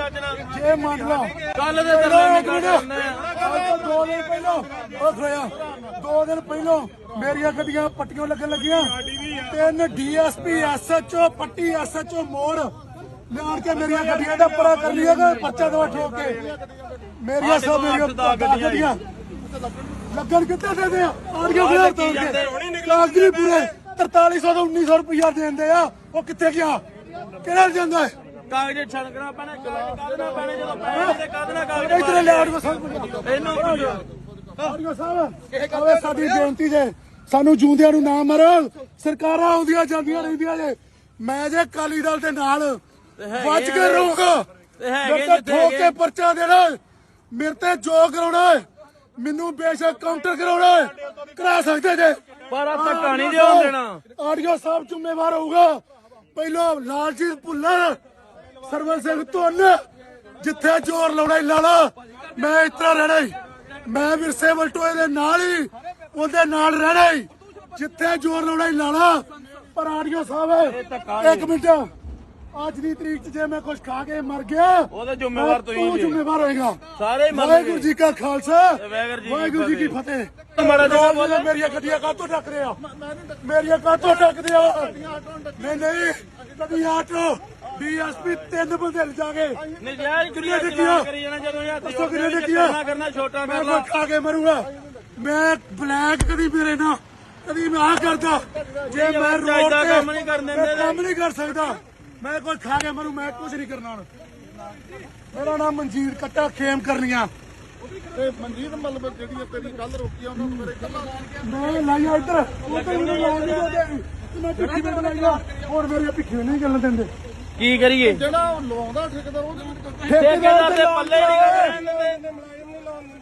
ਚੱਜ ਨਾਲ। ਜੇ ਮੰਨ ਲਾ। ਕੱਲ ਦੇ ਦਰਮਿਆਨ ਦਿੰਦੇ ਤੋਂ ਦਿਨ ਪਹਿਲਾਂ ਉਹ ਖੜਿਆ ਦੋ ਦਿਨ ਪਹਿਲਾਂ ਮੇਰੀਆਂ ਗੱਡੀਆਂ ਪੱਟੀਆਂ ਲੱਗਣ ਲੱਗੀਆਂ। ਤਿੰਨ ਡੀਐਸਪੀ ਐਸਐਚਓ ਪੱਟੀ ਐਸਐਚਓ ਮੋੜ। ਲਿਆਣ ਕੇ ਮੇਰੀਆਂ ਗੱਡੀਆਂ ਦਾ ਪਰਾ ਕਰ ਲਿਆ ਕਿ ਪਰਚਾ ਦਵਾ ਠੋਕ ਕੇ। ਮੇਰੀਆਂ ਸਭ ਮੇਰੀਆਂ ਗੱਡੀਆਂ ਲੱਗਣ ਕਿੱਥੇ ਦੇ ਦੇ ਆ? ਆੜੀਆਂ ਫੇਰ ਤੋੜ ਕੇ। ਕਾਗਜ਼ ਨਹੀਂ ਪੂਰੇ। 4300 ਤੋਂ 1900 ਰੁਪਇਆ ਦੇਂਦੇ ਆ। ਉਹ ਕਿੱਥੇ ਗਿਆ? ਕਿਹੜਾ ਜਾਂਦਾ ਹੈ? ਕਾਗਜ਼ ਛਣਕਣਾ ਪੈਣਾ ਕਾਗਜ਼ ਕੱਢਣਾ ਪੈਣਾ ਜਦੋਂ ਪੈਸੇ ਤੇ ਕੱਢਣਾ ਕਾਗਜ਼ ਇਧਰ ਲੈ ਆੜੀਆਂ ਸਭ ਇਹਨੂੰ ਪੁੱਛੋ ਆੜੀਓ ਸਾਹਿਬ ਆਵੇ ਸਾਡੀ ਬੇਨਤੀ ਜੇ ਸਾਨੂੰ ਜੂੰਦਿਆਂ ਨੂੰ ਨਾ ਮਾਰੋ। ਸਰਕਾਰਾਂ ਆਉਂਦੀਆਂ ਜਾਂਦੀਆਂ ਰਹਿੰਦੀਆਂ ਜੇ। ਮੈਂ ਜੇ ਕਾਲੀ ਦਲ ਦੇ ਨਾਲ ਬਚ ਕੇ ਰਹੂੰਗਾ ਤੇ ਹੈਗੇ ਮੇਰੇ ਤੇ ਜਿੱਥੇ ਠੋਕ ਕੇ ਹੈਗੇ। ਪਰਚਾ ਦੇਣਾ ਮੇਰੇ ਤੇ ਜੋ ਕਰਾਉਣਾ ਮੈਨੂੰ ਬੇਸ਼ੱਕ ਕਾਊਂਟਰ ਕਰਾਉਣਾ ਕਰਾ ਸਕਦੇ ਜੇ। ਪਰ ਆਹ ਧੱਕਾ ਨਹੀਂ ਜੇ ਹੋਣ ਦੇਣਾ। ਆਡੀਓ ਸਾਹਿਬ ਜ਼ਿੰਮੇਵਾਰ ਹੋਊਗਾ। ਪਹਿਲਾਂ ਲਾਲਜੀਤ ਭੁੱਲਰ ਸਰਵਨ ਸਿੰਘ ਧੁੰਨ ਜਿੱਥੇ ਜ਼ੋਰ ਲਾਉਣਾ ਈ ਲਾ ਲਾ ਮੈਂ ਇਤਰਾ ਰਹਿਣਾ ਈ। ਮੈਂ ਵਿਰਸੇ ਵਲਟੋਏ ਦੇ ਨਾਲ ਹੀ ਉਹਦੇ ਨਾਲ ਰਹਿਣਾ ਈ। ਜਿੱਥੇ ਜ਼ੋਰ ਲਾਉਣਾ ਈ ਲਾ ਲਾ ਪਰ ਆਡੀਓ ਸਾਹਿਬ ਇੱਕ ਮਿੰਟ। ਅੱਜ ਦੀ ਤਰੀਕ 'ਚ ਜੇ ਮੈਂ ਕੁਝ ਖਾ ਕੇ ਮਰ ਗਿਆ ਉਹਦਾ ਜ਼ਿੰਮੇਵਾਰ ਤੁਸੀਂ ਤੂੰ। ਜ਼ਿੰਮੇਵਾਰ ਹੋਏਗਾ। ਸਾਰੇ ਹੀ ਮਰਨਗੇ। ਵਾਹਿਗੁਰੂ ਜੀ ਕਾ ਖਾਲਸਾ ਵਾਹਿਗੁਰੂ ਜੀ ਕੀ ਫਤਿਹ। ਮਾੜਾ ਜਿਹਾ ਮੇਰੀਆਂ ਗੱਡੀਆਂ ਕਾਹਤੋਂ ਟੱਕ ਰਿਹਾ ਮੇਰੀਆਂ ਕਾਹਤੋਂ ਟੱਕਦੇ ਆ ਨਹੀਂ ਨਹੀਂ ਕਦੀ ਆਟੋ। ਡੀਐਸਪੀ ਤਿੰਨ ਬੰਦੇ ਲਿਜਾ ਕੇ ਨਜਾਇਜ਼ ਕੁੜੀਆਂ ਡਿੱਗੀਆਂ? ਕਰੀ ਜਾਣਾ ਜਦੋਂ ਇਹ ਦੱਸੋ? ਕਰਨਾ ਕਰਨਾ ਛੋਟਾ ਮੈਂ ਕਰ ਕੋਈ ਲਾ ਖਾ ਕੇ ਮਰੂੰਗਾ। ਮੈਂ ਬਲੈਕ ਕਦੀ ਮੇਰੇ ਨਾਲ ਕਦੀ ਮੈਂ ਆ ਕਰਦਾ। ਜੇ ਮੈਂ ਉਹ ਰੋਡ ਚਾਹੀਦਾ ਤੇ ਕੰਮ ਨਹੀਂ ਕਰਨ ਦਿੰਦੇ ਮੈਂ ਕੰਮ ਨਹੀਂ ਕਰ ਸਕਦਾ। ਮੈਂ ਕੋਈ ਖਾ ਕੇ ਮਰੂ ਮੈਂ ਕੁਝ ਨਹੀਂ ਕਰਨਾ ਹੁਣ। ਮੇਰਾ ਨਾਮ ਮਨਜੀਤ ਕੱਟਾ ਖੇਮ ਕਰਨੀਆਂ। ਤੇ ਮਨਜੀਤ ਮਤਲਬ ਜਿਹੜੀ ਤੇਰੀ ਕੱਲ ਰੋਕੀ ਆ ਉਹਨਾਂ ਨੂੰ ਮੇਰੇ ਕੱਲਾ ਮੈਂ ਲਾਈਆ ਇੱਧਰ। ਉਧਰ ਮੈਨੂੰ ਲਾਉਣ ਨਹੀਂ ਦਿੰਦੇ। ਤੇ ਮੈਂ ਪਿੱਛੇ ਤੇ ਲਾਈਆ। ਹੋਰ ਮੇਰੇ ਪਿੱਛੇ ਨਹੀਂ ਚੱਲਣ ਦਿੰਦੇ। ਕੀ ਕਰੀਏ? ਜਿਹੜਾ ਉਹ ਲਵਾਉਂਦਾ ਠੇਕੇਦਾਰ ਉਹਦੇ ਵਿੱਚ ਠੇਕੇਦਾਰ ਦੇ ਪੱਲੇ ਨਹੀਂ ਦਿੰਦੇ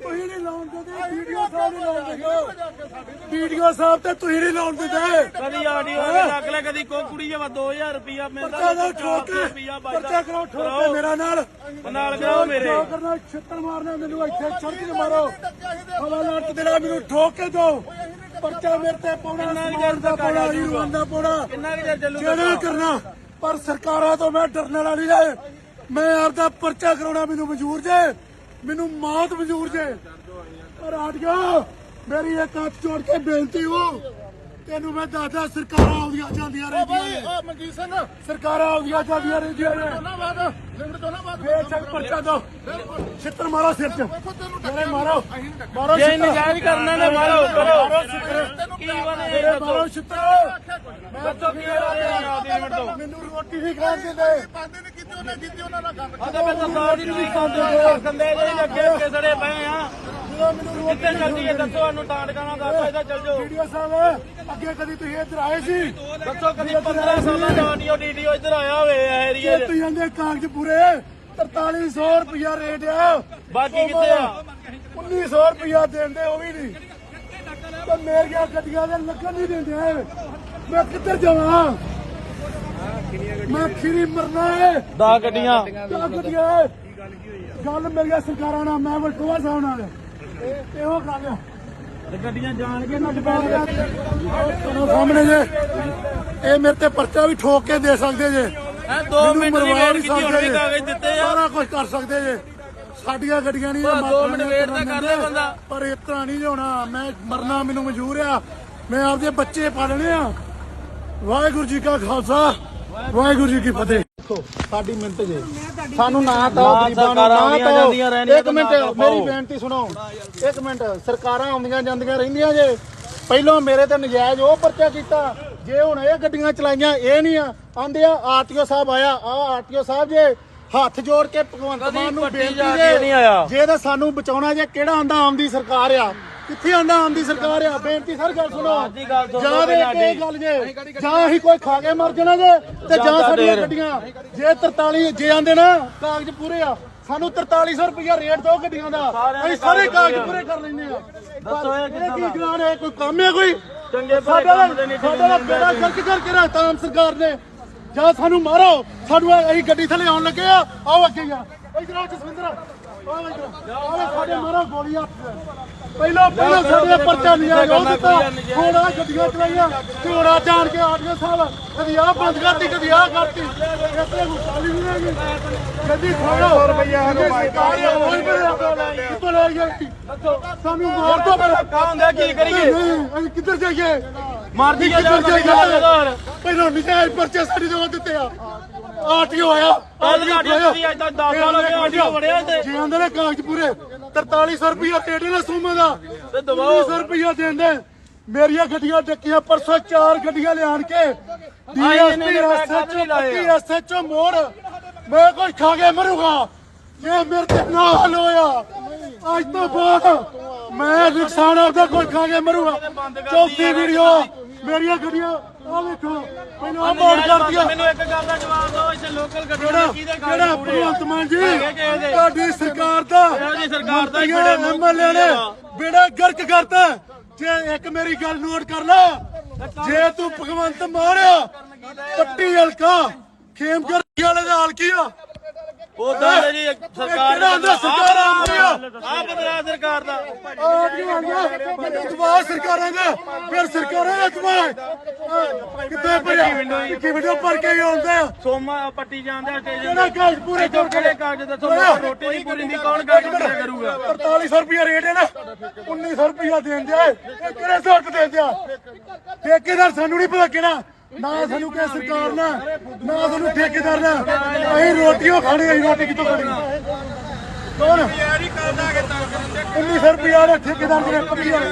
ਤੁਸੀਂ ਨਹੀਂ ਲਾਉਣ ਦਿੰਦੇ ਵੀਡੀਓ ਸਾਹਿਬ ਨਹੀਂ ਲਾਉਣ ਦਿੰਦੇ ਵੀਡੀਓ ਸਾਹਿਬ ਤੇ ਤੁਸੀਂ ਨਹੀਂ ਲਾਉਣ ਦਿੰਦੇ ਕਦੀ ਆਡੀਓ ਦੇ ਲੱਗ ਲੈ ਕਦੀ ਕੋ ਕੁੜੀ ਜਵਾ 2000 ਰੁਪਿਆ ਮਿਲਦਾ ਪਰਚਾ ਦਾ ਠੋਕ ਕੇ ਰੁਪਿਆ ਪਰਚਾ ਕਰਾਓ ਠੋਕ ਕੇ ਮੇਰਾ ਨਾਲ। ਨਾਲ ਕਰਾਓ ਮੇਰੇ। ਜੋ ਕਰਨਾ ਛਿੱਤਰ ਮਾਰਨਾ ਮੈਨੂੰ ਇੱਥੇ ਚੜ੍ਹ ਕੇ ਮਾਰੋ। ਹਵਾ ਲੱਟ ਦੇਣਾ ਮੈਨੂੰ ਠੋਕ ਕੇ ਦੋ ਪਰਚਾ ਮੇਰੇ ਤੇ ਪਾਉਣਾ ਸਮਾਨ ਦਾ ਪਾਉਣਾ ਦਾ ਪਾਉਣਾ। ਕਿੰਨਾ ਕੁ ਚਿਰ ਚੱਲੂ ਜਿਹੜਾ ਕਰਨਾ। ਪਰ ਸਰਕਾਰਾਂ ਤੋਂ ਮੈਂ ਡਰਨ ਵਾਲਾ ਨਹੀਂ ਜੇ ਮੈਂ ਆਪਦਾ ਪਰਚਾ ਕਰਾਉਣਾ ਮੈਨੂੰ ਮਨਜ਼ੂਰ ਜੇ। ਮੈਨੂੰ ਮੌਤ ਮਨਜ਼ੂਰ ਜੇ। ਪਰ ਆਟਿਆ ਮੇਰੀ ਇੱਕ ਹੱਥ ਜੋੜ ਕੇ ਬੇਨਤੀ ਹੋ। ਤੈਨੂੰ ਮੈਂ ਦੱਸਦਾ ਸਰਕਾਰਾਂ ਆਉਂਦੀਆਂ ਜਾਂਦੀਆਂ ਰਹਿੰਦੀਆਂ ਭਾਈ ਨੇ। ਉਹ ਮਨਜੀਤ ਸਿੰਘ। ਸਰਕਾਰਾਂ ਆਉਂਦੀਆਂ ਜਾਂਦੀਆਂ ਰਹਿੰਦੀਆਂ ਨੇ। ਉਹਨਾਂ ਬਾਅਦ ਲਿੰਡ ਤੋਂ ਨਾ ਬਾਅਦ ਬੇਸ਼ੱਕ ਪਰਚਾ ਦੋ। ਛਿੱਤਰ ਮਾਰੋ ਸਿਰ 'ਚ। ਮੇਰੇ ਮਾਰੋ। ਮਾਰੋ ਜੇ। ਨਜਾਇਜ਼ ਕਰਨਾ ਨੇ ਮਾਰੋ ਕਰੋ। ਮਾਰੋ ਛਿੱਤਰ। ਕੀ ਬਣੇ? ਮੇਰੇ ਮਾਰੋ ਛਿੱਤਰ। ਦੱਸੋ ਕੀ ਬਣੇ ਮਿੰਟ ਤੋਂ। ਮੈਨੂੰ ਰੋਟੀ ਨਹੀਂ ਖਾਣ ਦਿੰਦੇ ਪਾਉਂਦੇ ਨੇ ਕੀਤੀ ਉਹਨੇ ਕੀਤੀ ਉਹਨਾਂ ਨਾਲ ਗੱਲ ਉਹਦੇ ਵਿੱਚ ਸਰਕਾਰ ਦੀ ਨਹੀਂ ਖਾਂਦੇ ਕੰਦੇ ਜਿਹੜੇ ਅੱਗੇ ਅੱਗੇ ਸੜੇ ਪਏ ਆ। ਜਦੋਂ ਮੈਨੂੰ ਰੋਟੀ ਕਿੱਥੇ ਚੱਲਦੀ ਹੈ? ਦੱਸੋ ਸਾਨੂੰ ਟਾਂਟ ਕਾਣਾ ਦੱਸੋ ਇਹਦਾ ਚੱਲ ਜਾਓ। ਵੀਡੀਓ ਸਾਹਿਬ ਅੱਗੇ ਕਦੀ ਤੁਸੀਂ ਇੱਧਰ ਆਏ ਸੀ? ਦੱਸੋ ਕਦੀ 15 ਸਾਲਾਂ ਦਾ ਆਡੀਓ ਡੀਡੀਓ ਇੱਧਰ ਆਇਆ ਹੋਵੇ ਇਹ ਏਰੀਆ ਜੇ 'ਚ ਤੁਸੀਂ ਆਂਦੇ ਕਾਗਜ਼ ਪੂਰੇ। 4300 ਰੁਪਇਆ ਰੇਟ ਆ। ਬਾਕੀ ਕਿੱਥੇ ਆ? 1900 ਰੁਪਇਆ ਦੇਂਦੇ ਉਹ ਵੀ ਨਹੀਂ। ਤੇ ਮੇਰੀਆਂ ਗੱਡੀਆਂ ਦੇ ਲੱਗਣ ਨਹੀਂ ਦਿੰਦੇ। ਮੈਂ ਕਿੱਧਰ ਜਾਵਾਂ? ਮੈਂ ਖੀਰੀ ਮਰਨਾ ਹੈ ਗੱਡੀਆਂ। ਕਿਆ ਗੱਡੀਆਂ। ਹੈ? ਗੱਲ ਮੇਰੀਆਂ ਸਰਕਾਰਾਂ ਨਾਲ ਮੈਂ ਵਲਟੋਆ ਸਾਹਿਬ ਨਾਲ। ਇਹੋ ਗੱਲ ਆ ਗੱਡੀਆਂ ਜਾਣ ਕੇ ਨਾ ਤੁਹਾਨੂੰ ਸਾਹਮਣੇ ਜੇ। ਇਹ ਮੇਰੇ ਤੇ ਪਰਚਾ ਵੀ ਠੋਕ ਕੇ ਦੇ ਸਕਦੇ ਜੇ। ਐ 2 ਮੈਨੂੰ ਮਿੰਟ ਦੀ ਮਰਵਾ ਵੇਟ ਨਹੀਂ ਕੀਤੀ ਸਕਦੇ ਕਾਗਜ਼ ਦਿੱਤੇ ਆ। ਸਾਰਾ ਕੁਝ ਕਰ ਸਕਦੇ ਜੇ। ਸਾਡੀਆਂ ਗੱਡੀਆਂ ਨਹੀਂ ਬਸ ਦੋ ਮਿੰਟ wait ਤਾਂ ਕਰ ਲੈ ਬੰਦਾ। ਪਰ ਇਸ ਤਰ੍ਹਾਂ ਨਹੀਂ ਹੋਣਾ। ਮੈਂ ਮਰਨਾ ਮੈਨੂੰ ਮਨਜ਼ੂਰ ਆ। ਮੈਂ ਆਪਦੇ ਬੱਚੇ ਪਾਲਣੇ ਆ। ਵਾਹਿਗੁਰੂ ਜੀ ਕਾ ਖਾਲਸਾ। ਵਾਹਿਗੁਰੂ ਜੀ ਕੀ ਫਤਿਹ। ਸਾਡੀ ਮਿੰਟ ਜੇ। ਸਾਨੂੰ ਨਾ ਤਾਂ ਗਰੀਬਾਂ ਨੂੰ ਨਾ ਆਉਂਦੀਆਂ ਤਾਂ ਜਾਂਦੀਆਂ ਰਹਿੰਦੀਆਂ ਇੱਕ ਮਿੰਟ ਮੇਰੀ। ਬੇਨਤੀ ਸੁਣੋ। ਇੱਕ ਮਿੰਟ ਸਰਕਾਰਾਂ ਆਉਂਦੀਆਂ ਜਾਂਦੀਆਂ ਰਹਿੰਦੀਆਂ ਜੇ। ਪਹਿਲਾਂ ਮੇਰੇ ਤੇ ਨਜਾਇਜ਼ ਉਹ ਪਰਚਾ ਕੀਤਾ ਜੇ ਹੁਣ ਇਹ ਗੱਡੀਆਂ ਚਲਾਈਆਂ ਇਹ ਨਹੀਂ ਆ। ਆਂਦੇ ਆ ਆਰਟੀਓ ਸਾਹਿਬ ਆਇਆ ਆ ਆਰਟੀਓ ਸਾਹਿਬ ਜੇ ਹੱਥ ਜੋੜ ਕੇ ਭਗਵੰਤ ਮਾਨ ਨੂੰ ਬੇਨਤੀ ਜਾ ਜੇ ਕੇ ਨਹੀਂ ਆਇਆ। ਜੇ ਤਾਂ ਸਾਨੂੰ ਬਚਾਉਣਾ ਜੇ ਕਿਹੜਾ ਆਂਦਾ ਆਮਦੀ ਸਰਕਾਰ ਆ। ਕਿੱਥੇ ਆਂਦਾ ਆਮਦੀ ਸਰਕਾਰ ਆ? ਬੇਨਤੀ ਸਰ ਗੱਲ ਸੁਣੋ। ਆਦੀ ਜਾਂ ਦੇ ਕੇ ਜੀ। ਗੱਲ ਜੇ ਜਾਂ ਅਸੀਂ ਕੋਈ ਖਾ ਕੇ ਮਰ ਜਾਣਾ ਜੇ ਤੇ ਜਾਂ ਸਾਡੀਆਂ। ਗੱਡੀਆਂ ਜੇ 43 ਜੇ ਆਂਦੇ ਨਾ ਕਾਗਜ਼ ਪੂਰੇ ਆ ਸਾਨੂੰ 4300 ਰੁਪਇਆ ਰੇਟ ਦੋ ਗੱਡੀਆਂ ਦਾ। ਅਸੀਂ ਸਾਰੇ ਕਾਗਜ਼ ਪੂਰੇ ਕਰ ਲੈਂਦੇ ਆ। ਦੱਸੋ ਇਹ ਕੀ ਗਰਾਨ ਹੈ? ਕੋਈ ਕੰਮ ਹੈ ਕੋਈ? ਚੰਗੇ ਭਲੇ ਕੰਮ ਦੇ ਨਹੀਂ ਸਾਡਾ ਬੇੜਾ ਗਰਕ ਕਰਕੇ ਆਮ ਸਰਕਾਰ ਨੇ। ਜਾਂ ਸਾਨੂੰ ਮਾਰੋ। ਸਾਨੂੰ ਅਸੀਂ ਗੱਡੀ ਥੱਲੇ ਆਉਣ ਲੱਗੇ ਆ। ਆਓ ਅੱਗੇ ਯਾਰ ਇਧਰ ਆ। ਜਸਵਿੰਦਰ ਆਓ ਇਧਰ ਆਓ ਸਾਡੇ ਮਾਰੋ ਗੋਲੀਆਂ ਪਹਿਲਾਂ ਪਹਿਲਾਂ ਸਾਡੇ ਪਰਚਾ ਨਹੀਂ ਆ ਉਹ ਦਿੱਤਾ। ਹੁਣ ਆ ਗੱਡੀਆਂ ਚਲਾਈਆਂ। ਝੋੜਾ ਜਾਣ ਕੇ ਆਟੀਆਂ ਸਾਹਿਬ ਕਦੀ ਆ ਬੰਦ ਕਰਤੀ ਕਦੀ ਆ ਕਰਤੀ। ਇੱਥੇ ਗੁਸਾਲੀ ਨਹੀਂ ਹੈਗੀ। ਗੱਡੀ ਖੋਲੋ। ਰੁਪਈਆ ਸਾਨੂੰ ਕਿੱਥੋਂ ਲੈ ਗਏ ਸਾਨੂੰ ਮਾਰ ਦੋ ਪਹਿਲਾਂ। ਕਾ ਹੁੰਦਾ ਕੀ ਕਰੀਏ? ਅਸੀਂ ਕਿੱਧਰ ਜਾਈਏ? ਮਾਰਦੀ ਜਾ ਕਿੱਧਰ ਜਾਈਏ? ਪਹਿਲਾਂ ਨਜਾਇਜ਼ ਪਰਚੇ ਸਾਡੀ ਜਗ੍ਹਾ ਦਿੱਤੇ ਆ। ਆਰਟੀਓ ਆਇਆ। ਦੀ ਸਾਡੀ ਦਿੱਤੀ, ਅੱਜ ਤੱਕ ਦਸ ਸਾਲ ਹੋ ਗਏ ਆਰਟੀਓ ਵੜਿਆ ਤੇ। ਜੀ ਨੇ ਕਾਗਜ਼ ਪੂਰੇ। 4300 ਰੁਪਇਆ ਰੇਟ ਨੇ ਸੂਮਾ ਦਾ। ਤੇ ਦਬਾਓ 300 ਰੁਪਇਆ ਦੇਂਦੇ ਮੇਰੀਆਂ ਗੱਡੀਆਂ ਡੱਕੀਆਂ ਪਰਸੋਂ ਚਾਰ ਗੱਡੀਆਂ ਲਿਆਣ ਕੇ। DSP SHO. ਪੱਟੀ ਐਸਐਚਓ ਮੋੜ। ਮੈਂ ਕੁਝ ਖਾ ਕੇ ਮਰੂਗਾ। ਜੇ ਮੇਰੇ ਤੇ ਨਾ ਹੱਲ ਹੋਇਆ। ਅੱਜ ਤੋਂ ਬਾਅਦ ਮੈਂ ਨੁਕਸਾਨ ਆਪਦਾ ਕੋਈ ਖਾ ਕੇ ਮਰੂਗਾ। ਚੌਥੀ ਵੀਡੀਓ ਮੇਰੀਆਂ ਗੱਡੀਆਂ ਆ ਵੇਖੋ ਮੈਨੂੰ ਆ ਮੋੜ ਕਰਦੀਆਂ ਮੈਨੂੰ ਇੱਕ ਗੱਲ ਦਾ ਜਵਾਬ ਦਿਓ ਇੱਥੇ ਲੋਕਲ ਗੱਡੀਆਂ ਜਿਹੜਾ ਦੇ ਕਿਹਦੇ ਜਿਹੜਾ ਪੂਰੇ ਆ? ਭਗਵੰਤ ਮਾਨ ਜੀ? ਤੁਹਾਡੀ ਸਰਕਾਰ ਦਾ ਸਰਕਾਰ ਦਾ ਮੂੰਹ MLA ਨੇ। ਬੇੜਾ ਗਰਕ ਕਰਤਾ ਜੇ ਇੱਕ ਮੇਰੀ ਗੱਲ ਨੋਟ ਕਰ ਲੈ ਜੇ ਤੂੰ ਭਗਵੰਤ ਮਾਨ ਪੱਟੀ ਹਲਕਾ ਖੇਮਕਰ ਵਾਲੇ ਦਾ ਹਾਲ ਕੀ ਆ ਉਦਾਂ ਦੇ ਜੀ ਸਰਕਾਰ ਕਿਹੜਾ ਆਂਦਾ ਸਰਕਾਰ ਆਉਂਦੀ ਆ ਆ ਬਦਲਾ ਸਰਕਾਰ ਦਾ। ਆ ਕੀ ਆਂਦਾ ਸਰਕਾਰਾਂ ਦਾ। ਫਿਰ ਸਰਕਾਰਾਂ ਦਾ ਦਬਾਅ ਕਿੱਥੇ ਪਿਆ ਕੀ ਵੀਡੀਓ ਪਰ ਕੇ ਹੀ ਆਉਂਦਾ। ਸੋਮਾ ਪੱਟੀ ਜਾਂਦੇ ਕਾਗਜ਼ ਪੂਰੇ ਕਾਗਜ਼ ਦੱਸੋ ਮੈਨੂੰ ਰੋਟੀ ਦੀ ਪੂਰੀ ਨਹੀਂ ਕੌਣ ਕਾਗਜ਼ ਪੂਰੇ ਕਰੂਗਾ? 4300 ਰੁਪਇਆ ਰੇਟ ਹੈ ਨਾ। 1900 ਰੁਪਇਆ ਦੇਣ ਦਿਆ। ਇਹ ਕਿਹੜੇ ਸੌਟ ਦੇ ਦਿਆ? ਠੇਕੇਦਾਰ ਸਾਨੂੰ ਨਹੀਂ ਪਤਾ ਕਿਹੜਾ ਨਾ ਸਾਨੂੰ ਕਿਹ ਸਰਕਾਰ ਨਾ ਨਾ ਸਾਨੂੰ ਠੇਕੇਦਾਰ ਨਾ। ਅਸੀਂ ਰੋਟੀਆਂ ਖਾਣੀ ਅਸੀਂ ਰੋਟੀ ਕਿੱਥੋਂ ਖਾਣੀ? ਕੌਣ? ਯਾਰੀ ਕਰਦਾ ਕਿ ਤਾਂ ਕਰਦੇ 1900 ਰੁਪਇਆ ਦਾ ਠੇਕੇਦਾਰ ਜਿਹੜੇ ਪੱਕੀ ਵਾਲੇ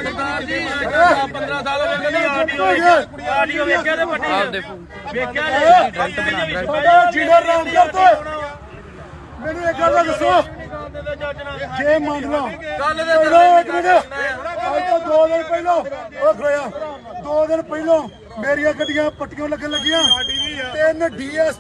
15 ਸਾਲ ਹੋ ਗਏ ਆਡੀਓ ਵੇਖਿਆ। ਆਡੀਓ ਵੇਖਿਆ ਤੇ ਪੱਟੀ ਵੇਖਿਆ ਤੇ ਸਾਡਾ ਜੀਣਾ ਰਾਮ ਕਰਦੇ ਮੈਨੂੰ ਇੱਕ ਗੱਲ ਦਾ ਦੱਸੋ ਜੇ ਮੰਨ ਲਓ ਗੱਲ। ਦੇ ਇੱਕ ਮਿੰਟ। ਅੱਜ ਤੋਂ ਦੋ ਦਿਨ ਪਹਿਲਾਂ ਉਹ ਖੋਇਆ ਦੋ ਦਿਨ ਪਹਿਲਾਂ ਮੇਰੀਆਂ ਗੱਡੀਆਂ ਪੱਟੀਆਂ ਲੱਗਣ ਲੱਗੀਆਂ। ਤਿੰਨ ਡੀਐਸ